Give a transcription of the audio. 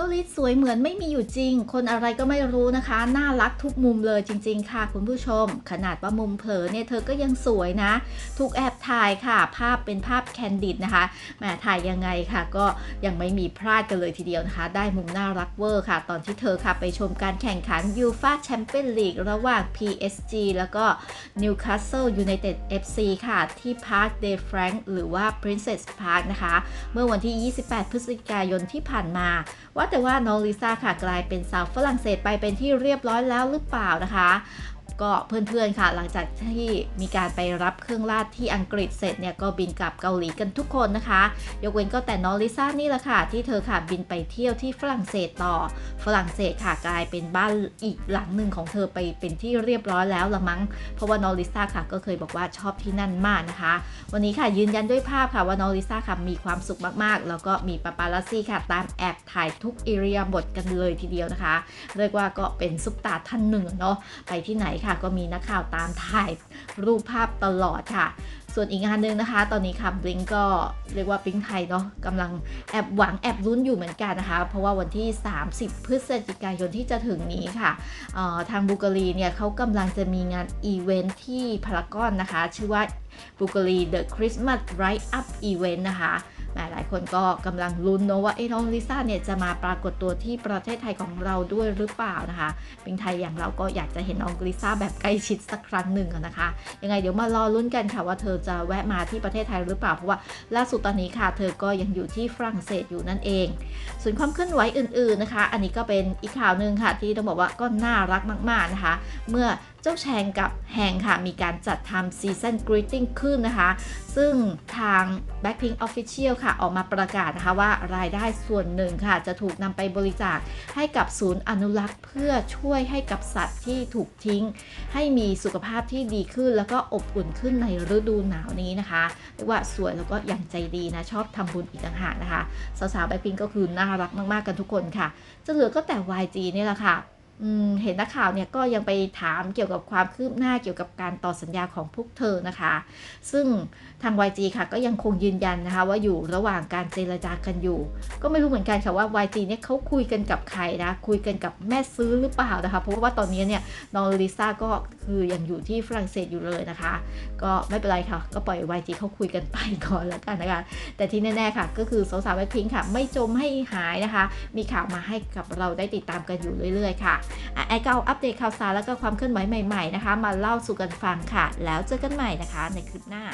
าหลีสวยเหมือนไม่มีอยู่จริง คนอะไรก็ไม่รู้นะคะ น่ารักทุกมุมเลยจริง ๆ ค่ะ คุณผู้ชม ขนาดว่ามุมเผลอเนี่ยเธอก็ยังสวยนะ ถูกแอบถ่ายค่ะ ภาพเป็นภาพแคนดิดนะคะแหมถ่ายยังไงค่ะ ก็ยังไม่มีพลาดกันเลยทีเดียวนะคะ ได้มุมน่ารักเวอร์ค่ะ ตอนที่เธอค่ะไปชมการแข่งขันยูฟาแชมเปี้ยนลีกระหว่าง PSG แล้วก็ Newcastle United FC ค่ะ ที่พาร์คเดฟรังหรือว่า Princess Park นะคะ เมื่อวันที่ 28 พฤศจิกายนที่ผ่านมาว่าแต่ว่าน้องลิซ่าค่ะกลายเป็นสาวฝรั่งเศสไปเป็นที่เรียบร้อยแล้วหรือเปล่านะคะ ก็เพื่อนๆค่ะ หลังจากที่มีการไปรับเครื่องราชที่อังกฤษเสร็จเนี่ยก็บินกลับเกาหลีกันทุกคนนะคะ ยกเว้นก็แต่น้องลิซ่านี่แหละค่ะ ที่เธอค่ะบินไปเที่ยวที่ฝรั่งเศสต่อ ฝรั่งเศสค่ะกลายเป็นบ้านอีกหลังหนึ่งของเธอไปเป็นที่เรียบร้อยแล้วละมั้ง เพราะว่าน้องลิซ่าค่ะก็เคยบอกว่าชอบที่นั่นมากนะคะ วันนี้ค่ะยืนยันด้วยภาพค่ะว่าน้องลิซ่าค่ะมีความสุขมากๆ แล้วก็มีปาปาลัสซี่ค่ะ ตามแอบถ่ายทุกอิริยาบถกันเลยทีเดียวนะคะ เรียกว่าก็เป็นซุปตาท่านหนึ่งเนาะไปที่ไหนค่ะก็มีนักข่าวตามถ่ายรูปภาพตลอดค่ะ ส่วนอีกงานหนึ่งนะคะ ตอนนี้ค่ะบลิงก็เรียกว่าบลิงไทยเนาะกำลังแอบหวังแอบลุ้นอยู่เหมือนกันนะคะ เพราะว่าวันที่ 30 พฤศจิกายนที่จะถึงนี้ค่ะออทางบูการีเนี่ยเขากำลังจะมีงานอีเวนท์ที่พารากอนนะคะ ชื่อว่าบูการี The Christmas Right Up Event นะคะ หมหลายคนก็กำลังลุ้นเนอะว่าเอ้น้องลิซ่าเนี่ยจะมาปรากฏตัวที่ประเทศไทยของเราด้วยหรือเปล่านะคะเป็นไทยอย่างเราก็อยากจะเห็นน้องลิซ่าแบบใกล้ชิดสักครั้งหนึ่งนะคะ ยังไงเดี๋ยวมารอลุ้นกันค่ะว่าเธอจะแวะมาที่ประเทศไทยหรือเปล่าเพราะว่าล่าสุดตอนนี้ค่ะ เธอก็ยังอยู่ที่ฝรั่งเศสอยู่นั่นเอง ส่วนความเคลื่อนไหวอื่น ๆนะคะ อันนี้ก็เป็นอีกข่าวหนึ่งค่ะ ที่ต้องบอกว่าก็น่ารักมาก ๆนะคะ เมื่อเจ้าแชงกับแฮงค่ะ มีการจัดทำซีซันกรีตติ้งขึ้นนะคะ ซึ่งทาง Blackpink Official ค่ะออกมาประกาศนะคะว่ารายได้ส่วนหนึ่งค่ะ จะถูกนำไปบริจาคให้กับศูนย์อนุรักษ์ เพื่อช่วยให้กับสัตว์ที่ถูกทิ้ง ให้มีสุขภาพที่ดีขึ้น แล้วก็อบอุ่นขึ้นในฤดูหนาวนี้นะคะเรียกว่าสวยแล้วก็ยังใจดีนะชอบทำบุญอีกต่างหากนะคะสาวๆแบ็คพิงก็คือน่ารักมากๆกันทุกคนค่ะ จะเหลือก็แต่ YG นี่แหละค่ะ เห็นนักข่าวเนี่ยก็ยังไปถามเกี่ยวกับความคืบหน้าเกี่ยวกับการต่อสัญญาของพวกเธอนะคะ ซึ่งทาง YG ค่ะก็ยังคงยืนยันนะคะว่าอยู่ระหว่างการเจรจากันอยู่ ก็ไม่รู้เหมือนกันค่ะว่า YG เนี่ยเขาคุยกันกับใครนะคุยกันกับแม่ซื้อหรือเปล่านะคะ เพราะว่าตอนนี้เนี่ยน้องลิซ่าก็คือยังอยู่ที่ฝรั่งเศสอยู่เลยนะคะ ก็ไม่เป็นไรค่ะ ก็ปล่อย YG เขาคุยกันไปก่อนแล้วกันนะคะ แต่ที่แน่ๆค่ะ ก็คือสาวๆแบ็คพิงค่ะ ไม่จมให้หายนะคะ มีข่าวมาให้กับเราได้ติดตามกันอยู่เรื่อย ๆ ค่ะอะไอเก้าอัปเดตข่าวสารแล้วก็ความเคลื่อนไหวใหม่ๆนะคะ มาเล่าสู่กันฟังค่ะ แล้วเจอกันใหม่นะคะในคลิปหน้า